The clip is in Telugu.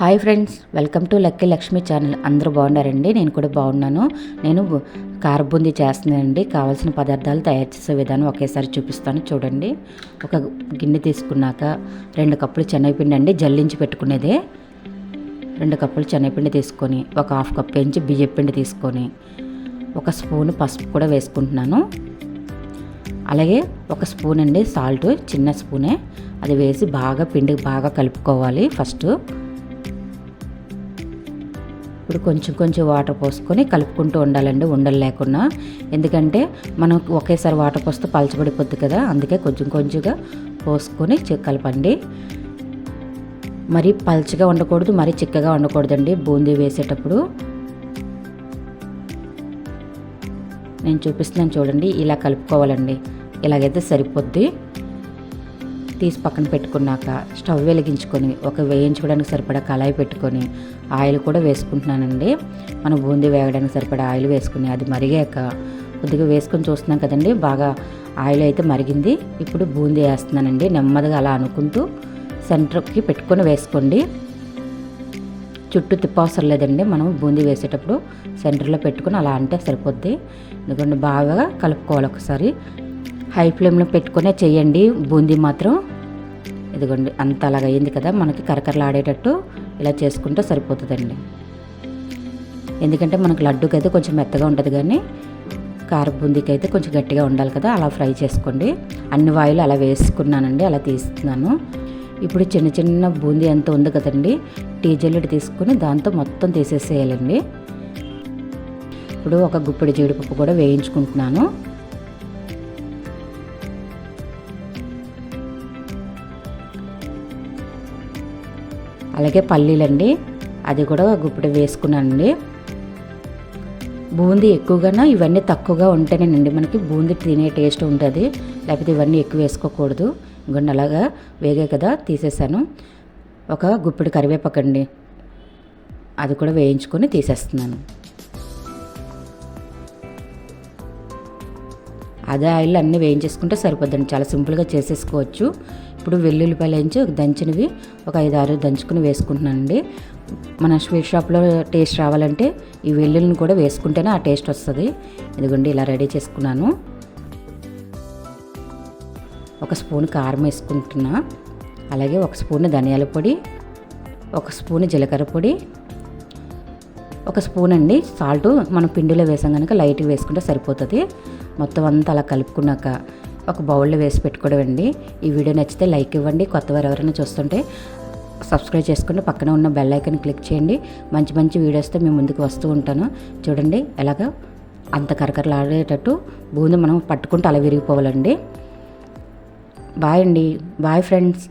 Hi friends welcome to lucky Lakshmi channel. అందరూ బాగున్నారండి? నేను కూడా బాగున్నాను. నేను కార బూందీ చేస్తున్నానండి. కావాల్సిన పదార్థాలు తయారు చేసే విధానం ఒకేసారి చూపిస్తాను. చూడండి. ఒక గిన్నె తీసుకున్నాక రెండు కప్పులు శనగపిండి అండి జల్లించి పెట్టుకునేదే. రెండు కప్పులు శనగపిండి తీసుకొని ఒక హాఫ్ కప్ పెంచి బియ్యం పిండి తీసుకొని ఒక స్పూన్ పసుపు కూడా వేసుకుంటున్నాను. అలాగే ఒక స్పూన్ అండి సాల్ట్ చిన్న స్పూనే. అది వేసి బాగా పిండి బాగా కలుపుకోవాలి ఫస్ట్. ఇప్పుడు కొంచెం కొంచెం వాటర్ పోసుకొని కలుపుకుంటూ ఉండాలండి. ఉండలు లేకుండా ఎందుకంటే మనం ఒకేసారి వాటర్ పోస్తే పలచబడిపోద్ది కదా. అందుకే కొంచెం కొంచెంగా పోసుకొని కలపండి. మరీ పల్చగా ఉండకూడదు మరీ చిక్కగా ఉండకూడదండి. బూందీ వేసేటప్పుడు. నేను చూపిస్తున్నాను చూడండి ఇలా కలుపుకోవాలండి. ఇలాగైతే సరిపోద్ది. తీసి పక్కన పెట్టుకున్నాక స్టవ్ వెలిగించుకొని ఒక వేయించుకోవడానికి సరిపడా కళాయి పెట్టుకొని ఆయిల్ కూడా వేసుకుంటున్నానండి. మనం బూందీ వేయడానికి సరిపడా ఆయిల్ వేసుకుని అది మరిగాక కొద్దిగా వేసుకొని చూస్తున్నాం కదండి బాగా ఆయిల్ అయితే మరిగింది. ఇప్పుడు బూందీ వేస్తున్నానండి నెమ్మదిగా అలా అనుకుంటూ సెంటర్కి పెట్టుకొని వేసుకోండి. చుట్టూ తిప్పవసరం లేదండి మనం బూందీ వేసేటప్పుడు సెంటర్లో పెట్టుకొని అలా అంటే సరిపోద్ది. ఎందుకంటే బాగా కలుపుకోవాలి ఒకసారి. హై ఫ్లేమ్లో పెట్టుకునే చేయండి. బూందీ మాత్రం ఇదిగోండి అంత అలాగ అయింది కదా మనకి కరకరలాడేటట్టు ఇలా చేసుకుంటే సరిపోతుందండి. ఎందుకంటే మనకు లడ్డూకి అయితే కొంచెం మెత్తగా ఉంటుంది కానీ కార బూందీకి అయితే కొంచెం గట్టిగా ఉండాలి కదా అలా ఫ్రై చేసుకోండి. అన్ని వాయిలు అలా వేసుకున్నానండి అలా తీస్తున్నాను. ఇప్పుడు చిన్న చిన్న బూందీ ఎంత ఉంది కదండి టీ జల్లెడ తీసుకుని దాంతో మొత్తం తీసేసేయాలండి. ఇప్పుడు ఒక గుప్పిడి జీడిపప్పు కూడా వేయించుకుంటున్నాను. అలాగే పల్లీలండి. అది కూడా గుప్పిడి వేసుకున్నానండి. బూందీ ఎక్కువగానో ఇవన్నీ తక్కువగా ఉంటేనేనండి మనకి బూందీ తినే టేస్ట్ ఉంటుంది. లేకపోతే ఇవన్నీ ఎక్కువ వేసుకోకూడదు. ఇంకొండి అలాగా వేగే కదా తీసేసాను. ఒక గుప్పిడి కరివేపాకండి. అది కూడా వేయించుకొని తీసేస్తున్నాను. అదే ఆయిల్ అన్నీ వేయించేసుకుంటే సరిపోద్దండి. చాలా సింపుల్గా చేసేసుకోవచ్చు. ఇప్పుడు వెల్లుల్లిపాయలు వేయించి దంచినవి ఒక ఐదు ఆరు దంచుకుని వేసుకుంటున్నానండి. మన స్వీట్ షాప్లో టేస్ట్ రావాలంటే ఈ వెల్లుల్లిని కూడా వేసుకుంటేనే ఆ టేస్ట్ వస్తుంది. ఇదిగోండి ఇలా రెడీ చేసుకున్నాను. ఒక స్పూన్ కారం వేసుకుంటున్నా. అలాగే ఒక స్పూన్ ధనియాల పొడి ఒక స్పూన్ జీలకర్ర పొడి ఒక స్పూన్ అండి సాల్ట్ మనం పిండిలో వేసాం కనుక లైట్గా వేసుకుంటే సరిపోతుంది. మొత్తం అంతా అలా కలుపుకున్నాక ఒక బౌల్లో వేసి పెట్టుకోవడం అండి ఈ వీడియో నచ్చితే లైక్ ఇవ్వండి. కొత్తవారు ఎవరైనా చూస్తుంటే సబ్స్క్రైబ్ చేసుకుని పక్కన ఉన్న బెల్ ఐకన్ క్లిక్ చేయండి. మంచి మంచి వీడియోస్తో మేము ముందుకు వస్తూ ఉంటాను. చూడండి ఎలాగ అంత కరకరలాడేటట్టు బూంది మనం పట్టుకుంటే అలా విరిగిపోవాలండి. బాయ్ అండి. Bye friends.